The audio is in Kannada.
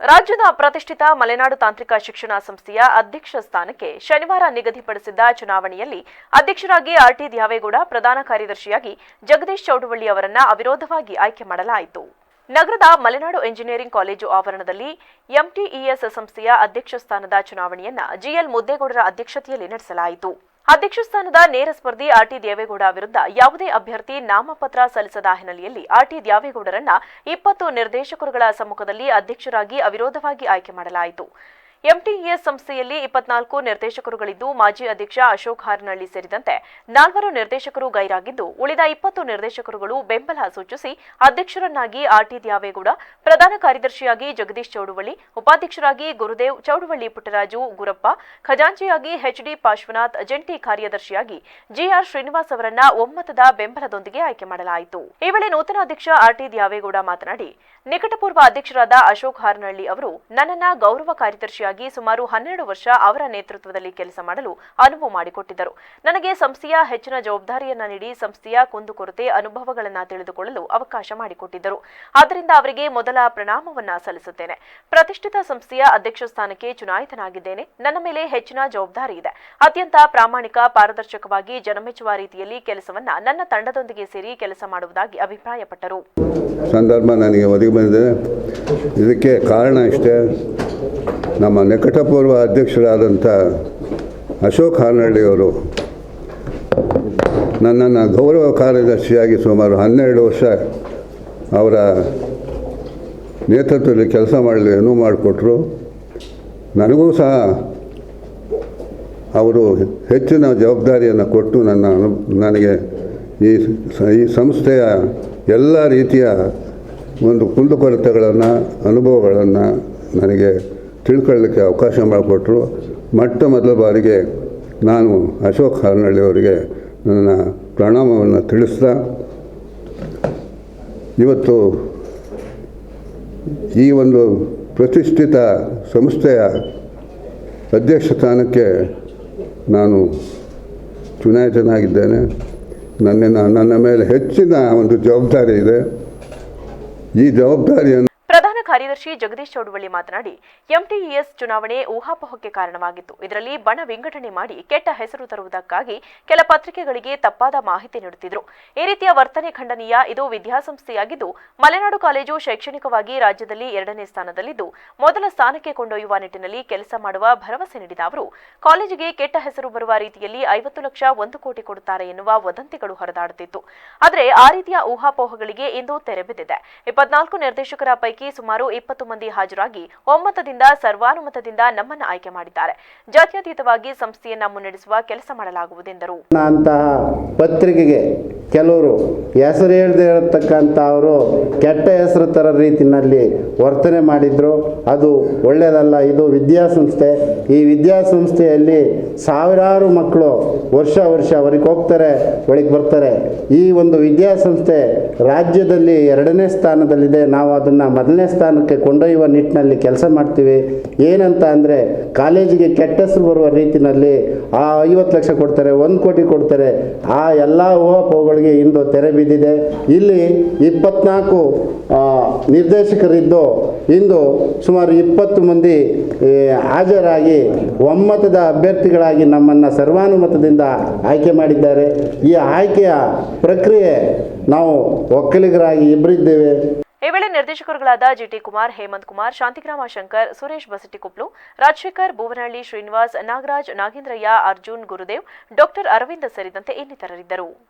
ರಾಜ್ಯದ ಪ್ರತಿಷ್ಠಿತ ಮಲೆನಾಡು ತಾಂತ್ರಿಕ ಶಿಕ್ಷಣ ಸಂಸ್ಥೆಯ ಅಧ್ಯಕ್ಷ ಸ್ಥಾನಕ್ಕೆ ಶನಿವಾರ ನಿಗದಿಪಡಿಸಿದ್ದ ಚುನಾವಣೆಯಲ್ಲಿ ಅಧ್ಯಕ್ಷರಾಗಿ ಆರ್ಟಿ ದ್ಯಾವೇಗೌಡ, ಪ್ರಧಾನ ಕಾರ್ಯದರ್ಶಿಯಾಗಿ ಜಗದೀಶ್ ಚೌಡವಳ್ಳಿ ಅವರನ್ನ ಅವಿರೋಧವಾಗಿ ಆಯ್ಕೆ ಮಾಡಲಾಯಿತು. ನಗರದ ಮಲೆನಾಡು ಎಂಜಿನಿಯರಿಂಗ್ ಕಾಲೇಜು ಆವರಣದಲ್ಲಿ ಎಂಟಿಇಎಸ್ ಸಂಸ್ಥೆಯ ಅಧ್ಯಕ್ಷ ಸ್ಥಾನದ ಚುನಾವಣೆಯನ್ನ ಜಿಎಲ್ ಮುದ್ದೇಗೌಡರ ಅಧ್ಯಕ್ಷತೆಯಲ್ಲಿ ನಡೆಸಲಾಯಿತು. ಅಧ್ಯಕ್ಷ ಸ್ಥಾನದ ನೇರ ಸ್ಪರ್ಧಿ ಆರ್ಟಿ ದೇವೇಗೌಡ ವಿರುದ್ಧ ಯಾವುದೇ ಅಭ್ಯರ್ಥಿ ನಾಮಪತ್ರ ಸಲ್ಲಿಸದ ಹಿನ್ನೆಲೆಯಲ್ಲಿ ಆರ್ಟಿ ದ್ಯಾವೇಗೌಡರನ್ನ ಇಪ್ಪತ್ತು ನಿರ್ದೇಶಕರುಗಳ ಸಮ್ಮುಖದಲ್ಲಿ ಅಧ್ಯಕ್ಷರಾಗಿ ಅವಿರೋಧವಾಗಿ ಆಯ್ಕೆ ಮಾಡಲಾಯಿತು. ಎಂಟಿಇಎಸ್ ಸಂಸ್ಥೆಯಲ್ಲಿ ಇಪ್ಪತ್ನಾಲ್ಕು ನಿರ್ದೇಶಕರುಗಳಿದ್ದು, ಮಾಜಿ ಅಧ್ಯಕ್ಷ ಅಶೋಕ್ ಹಾರನಹಳ್ಳಿ ಸೇರಿದಂತೆ ನಾಲ್ವರು ನಿರ್ದೇಶಕರು ಗೈರಾಗಿದ್ದು, ಉಳಿದ ಇಪ್ಪತ್ತು ನಿರ್ದೇಶಕರುಗಳು ಬೆಂಬಲ ಸೂಚಿಸಿ ಅಧ್ಯಕ್ಷರನ್ನಾಗಿ ಆರ್ಟಿ ದ್ಯಾವೇಗೌಡ, ಪ್ರಧಾನ ಕಾರ್ಯದರ್ಶಿಯಾಗಿ ಜಗದೀಶ್ ಚೌಡುವಳ್ಳಿ, ಉಪಾಧ್ಯಕ್ಷರಾಗಿ ಗುರುದೇವ್ ಚೌಡುವಳ್ಳಿ ಪುಟ್ಟರಾಜು ಗುರಪ್ಪ, ಖಜಾಂಚಿಯಾಗಿ ಎಚ್ಡಿ ಪಾಶ್ವನಾಥ್ ಜಂಟಿ ಕಾರ್ಯದರ್ಶಿಯಾಗಿ ಜಿಆರ್ ಶ್ರೀನಿವಾಸ್ ಅವರನ್ನ ಒಮ್ಮತದ ಬೆಂಬಲದೊಂದಿಗೆ ಆಯ್ಕೆ ಮಾಡಲಾಯಿತು. ಈ ವೇಳೆ ನೂತನ ಅಧ್ಯಕ್ಷ ಆರ್ಟಿ ದ್ಯಾವೇಗೌಡ ಮಾತನಾಡಿ, ನಿಕಟಪೂರ್ವ ಅಧ್ಯಕ್ಷರಾದ ಅಶೋಕ್ ಹಾರನಹಳ್ಳಿ ಅವರು ನನ್ನನ್ನ ಗೌರವ ಕಾರ್ಯದರ್ಶಿಯಾಗಿ ಸುಮಾರು ಹನ್ನೆರಡು ವರ್ಷ ಅವರ ನೇತೃತ್ವದಲ್ಲಿ ಕೆಲಸ ಮಾಡಲು ಅನುವು ಮಾಡಿಕೊಟ್ಟಿದ್ದರು. ನನಗೆ ಸಂಸ್ಥೆಯ ಹೆಚ್ಚಿನ ಜವಾಬ್ದಾರಿಯನ್ನ ನೀಡಿ ಸಂಸ್ಥೆಯ ಕುಂದುಕೊರತೆ ಅನುಭವಗಳನ್ನು ತಿಳಿದುಕೊಳ್ಳಲು ಅವಕಾಶ ಮಾಡಿಕೊಟ್ಟಿದ್ದರು. ಆದ್ದರಿಂದ ಅವರಿಗೆ ಮೊದಲ ಪ್ರಣಾಮವನ್ನ ಸಲ್ಲಿಸುತ್ತೇನೆ. ಪ್ರತಿಷ್ಠಿತ ಸಂಸ್ಥೆಯ ಅಧ್ಯಕ್ಷ ಸ್ಥಾನಕ್ಕೆ ಚುನಾಯಿತನಾಗಿದ್ದೇನೆ. ನನ್ನ ಮೇಲೆ ಹೆಚ್ಚಿನ ಜವಾಬ್ದಾರಿ ಇದೆ. ಅತ್ಯಂತ ಪ್ರಾಮಾಣಿಕ, ಪಾರದರ್ಶಕವಾಗಿ ಜನಮೆಚ್ಚುವ ರೀತಿಯಲ್ಲಿ ಕೆಲಸವನ್ನ ನನ್ನ ತಂಡದೊಂದಿಗೆ ಸೇರಿ ಕೆಲಸ ಮಾಡುವುದಾಗಿ ಅಭಿಪ್ರಾಯಪಟ್ಟರು. ಸಂದರ್ಭ ನನಗೆ ಒದಗಿ ಬಂದಿದೆ. ಇದಕ್ಕೆ ಕಾರಣ ಇಷ್ಟೇ. ನಮ್ಮ ನಿಕಟಪೂರ್ವ ಅಧ್ಯಕ್ಷರಾದಂಥ ಅಶೋಕ್ ಹಾನಳ್ಳಿಯವರು ನನ್ನನ್ನು ಗೌರವ ಕಾರ್ಯದರ್ಶಿಯಾಗಿ ಸುಮಾರು ಹನ್ನೆರಡು ವರ್ಷ ಅವರ ನೇತೃತ್ವದಲ್ಲಿ ಕೆಲಸ ಮಾಡಲು ಅನುವು ಮಾಡಿಕೊಟ್ರು. ನನಗೂ ಸಹ ಅವರು ಹೆಚ್ಚಿನ ಜವಾಬ್ದಾರಿಯನ್ನು ಕೊಟ್ಟು ನನ್ನ ಅನು, ನನಗೆ ಈ ಈ ಸಂಸ್ಥೆಯ ಎಲ್ಲ ರೀತಿಯ ಒಂದು ಕುಂದುಕೊರತೆಗಳನ್ನು, ಅನುಭವಗಳನ್ನು ನನಗೆ ತಿಳ್ಕೊಳ್ಳಿಕ್ಕೆ ಅವಕಾಶ ಮಾಡಿಕೊಟ್ರು. ಮೊಟ್ಟ ಮೊದಲ ಬಾರಿಗೆ ನಾನು ಅಶೋಕ್ ಹಾರ್ನಹಳ್ಳಿ ಅವರಿಗೆ ನನ್ನ ಪ್ರಣಾಮವನ್ನು ತಿಳಿಸ್ತಾ, ಇವತ್ತು ಈ ಒಂದು ಪ್ರತಿಷ್ಠಿತ ಸಂಸ್ಥೆಯ ಅಧ್ಯಕ್ಷ ಸ್ಥಾನಕ್ಕೆ ನಾನು ಚುನಾಯಿತನಾಗಿದ್ದೇನೆ. ನನ್ನ ನನ್ನ ಮೇಲೆ ಹೆಚ್ಚಿನ ಒಂದು ಜವಾಬ್ದಾರಿ ಇದೆ. ಈ ಜವಾಬ್ದಾರಿಯನ್ನು ಕಾರ್ಯದರ್ಶಿ ಜಗದೀಶ್ ಚೌಡವಳ್ಳಿ ಮಾತನಾಡಿ, ಎಂಟಿಇಎಸ್ ಚುನಾವಣೆ ಊಹಾಪೋಹಕ್ಕೆ ಕಾರಣವಾಗಿತ್ತು. ಇದರಲ್ಲಿ ಬಣ ವಿಂಗಡಣೆ ಮಾಡಿ ಕೆಟ್ಟ ಹೆಸರು ತರುವುದಕ್ಕಾಗಿ ಕೆಲ ಪತ್ರಿಕೆಗಳಿಗೆ ತಪ್ಪಾದ ಮಾಹಿತಿ ನೀಡುತ್ತಿದ್ರು. ಈ ರೀತಿಯ ವರ್ತನೆ ಖಂಡನೀಯ, ಇದು ವಿದ್ಯಾಸಂಸ್ಥೆಯಾಗಿದ್ದು, ಮಲೆನಾಡು ಕಾಲೇಜು ಶೈಕ್ಷಣಿಕವಾಗಿ ರಾಜ್ಯದಲ್ಲಿ ಎರಡನೇ ಸ್ಥಾನದಲ್ಲಿದ್ದು, ಮೊದಲ ಸ್ಥಾನಕ್ಕೆ ಕೊಂಡೊಯ್ಯುವ ನಿಟ್ಟಿನಲ್ಲಿ ಕೆಲಸ ಮಾಡುವ ಭರವಸೆ ನೀಡಿದ ಅವರು, ಕಾಲೇಜಿಗೆ ಕೆಟ್ಟ ಹೆಸರು ಬರುವ ರೀತಿಯಲ್ಲಿ ಐವತ್ತು ಲಕ್ಷ ಒಂದು ಕೋಟಿ ಕೊಡುತ್ತಾರೆ ಎನ್ನುವ ವದಂತಿಗಳು ಹರಿದಾಡುತ್ತಿತ್ತು. ಆದರೆ ಆ ರೀತಿಯ ಊಹಾಪೋಹಗಳಿಗೆ ಇಂದು ತೆರೆ ಬಿದ್ದಿದೆ. ಇಪ್ಪತ್ನಾಲ್ಕು ನಿರ್ದೇಶಕರ ಪೈಕಿ ಸುಮಾರು ಇಪ್ಪತ್ತು ಮಂದಿ ಹಾಜರಾಗಿ ಒಮ್ಮತದಿಂದ ಸರ್ವಾನುಮತದಿಂದ ನಮ್ಮನ್ನು ಆಯ್ಕೆ ಮಾಡಿದ್ದಾರೆ. ಜಾತ್ಯತೀತವಾಗಿ ಸಂಸ್ಥೆಯನ್ನ ಮುನ್ನಡೆಸುವ ಕೆಲಸ ಮಾಡಲಾಗುವುದೆಂದರು ಅಂತಹ ಪತ್ರಿಕೆಗೆ ಕೆಲವರು ಹೆಸರು ಹೇಳದೇ ಇರತಕ್ಕಂಥ ಅವರು ಕೆಟ್ಟ ಹೆಸರು ತರ ರೀತಿಯಲ್ಲಿ ವರ್ತನೆ ಮಾಡಿದ್ರು. ಅದು ಒಳ್ಳೆಯದಲ್ಲ, ಇದು ವಿದ್ಯಾಸಂಸ್ಥೆ. ಈ ವಿದ್ಯಾಸಂಸ್ಥೆಯಲ್ಲಿ ಸಾವಿರಾರು ಮಕ್ಕಳು ವರ್ಷ ವರ್ಷ ಹೊರಗೆ ಹೋಗ್ತಾರೆ, ಒಳಗೆ ಬರ್ತಾರೆ. ಈ ಒಂದು ವಿದ್ಯಾಸಂಸ್ಥೆ ರಾಜ್ಯದಲ್ಲಿ ಎರಡನೇ ಸ್ಥಾನದಲ್ಲಿದೆ. ನಾವು ಅದನ್ನು ಮೊದಲನೇ ಸ್ಥಾನಕ್ಕೆ ಕೊಂಡೊಯ್ಯುವ ನಿಟ್ಟಿನಲ್ಲಿ ಕೆಲಸ ಮಾಡ್ತೀವಿ. ಏನಂತ ಅಂದರೆ ಕಾಲೇಜಿಗೆ ಕೆಟ್ಟ ಹೆಸರು ಬರುವ ರೀತಿಯಲ್ಲಿ ಆ ಐವತ್ತು ಲಕ್ಷ ಕೊಡ್ತಾರೆ, ಒಂದು ಕೋಟಿ ಕೊಡ್ತಾರೆ. ಆ ಎಲ್ಲ ಊಹಾಪೋಹಗಳಿಗೆ ಇಂದು ತೆರೆ ಬಿದ್ದಿದೆ. ಇಲ್ಲಿ ಇಪ್ಪತ್ನಾಲ್ಕು ನಿರ್ದೇಶಕರಿದ್ದು ಇಂದು ಸುಮಾರು ಇಪ್ಪತ್ತು ಮಂದಿ ಹಾಜರಾಗಿ ಒಮ್ಮತದ ಅಭ್ಯರ್ಥಿಗಳಾಗಿ ನಮ್ಮನ್ನು ಸರ್ವಾನುಮತದಿಂದ ಆಯ್ಕೆ ಮಾಡಿದ್ದಾರೆ. ಈ ಆಯ್ಕೆಯ ಪ್ರಕ್ರಿಯೆ ನಾವು ಒಕ್ಕಲಿಗರಾಗಿ ಇಬ್ಬರಿದ್ದೇವೆ ಈ ವೇಳೆ ನಿರ್ದೇಶಕರುಗಳಾದ ಜಿಟಿ ಕುಮಾರ್, ಹೇಮಂತ್ ಕುಮಾರ್, ಶಾಂತಿಗ್ರಾಮ ಶಂಕರ್, ಸುರೇಶ್ ಬಸಟಿಕುಪ್ಲು ರಾಜಶೇಖರ್ ಭುವನಹಳ್ಳಿ ಶ್ರೀನಿವಾಸ್, ನಾಗರಾಜ್ ನಾಗೇಂದ್ರಯ್ಯ, ಅರ್ಜುನ್ ಗುರುದೇವ್, ಡಾಕ್ಟರ್ ಅರವಿಂದ್ ಸೇರಿದಂತೆ ಇನ್ನಿತರರಿದ್ದರು.